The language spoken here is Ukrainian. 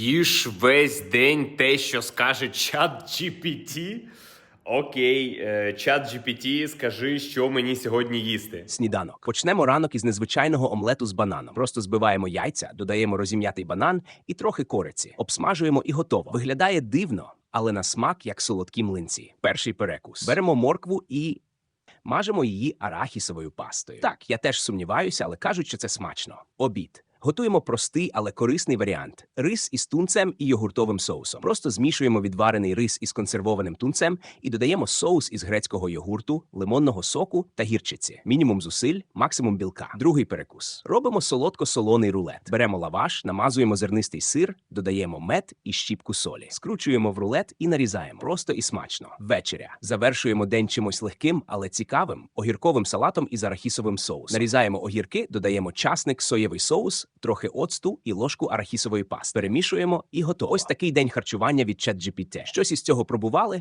Їж весь день те, що скаже чат GPT. Окей, е, чат GPT, скажи, що мені сьогодні їсти. Сніданок. Почнемо ранок із незвичайного омлету з бананом. Просто збиваємо яйця, додаємо розім'ятий банан і трохи кориці. Обсмажуємо і готово. Виглядає дивно, але на смак як солодкі млинці. Перший перекус. Беремо моркву і. Мажемо її арахісовою пастою. Так, я теж сумніваюся, але кажуть, що це смачно. Обід. Готуємо простий, але корисний варіант: рис із тунцем і йогуртовим соусом. Просто змішуємо відварений рис із консервованим тунцем і додаємо соус із грецького йогурту, лимонного соку та гірчиці. Мінімум зусиль, максимум білка. Другий перекус. Робимо солодко-солоний рулет. Беремо лаваш, намазуємо зернистий сир, додаємо мед і щіпку солі. Скручуємо в рулет і нарізаємо. Просто і смачно. Вечеря. Завершуємо день чимось легким, але цікавим огірковим салатом із арахісовим соусом. Нарізаємо огірки, додаємо часник, соєвий соус, трохи оцту і ложку арахісової пасти. Перемішуємо і готово. Ось такий день харчування від ChatGPT. Щось із цього пробували?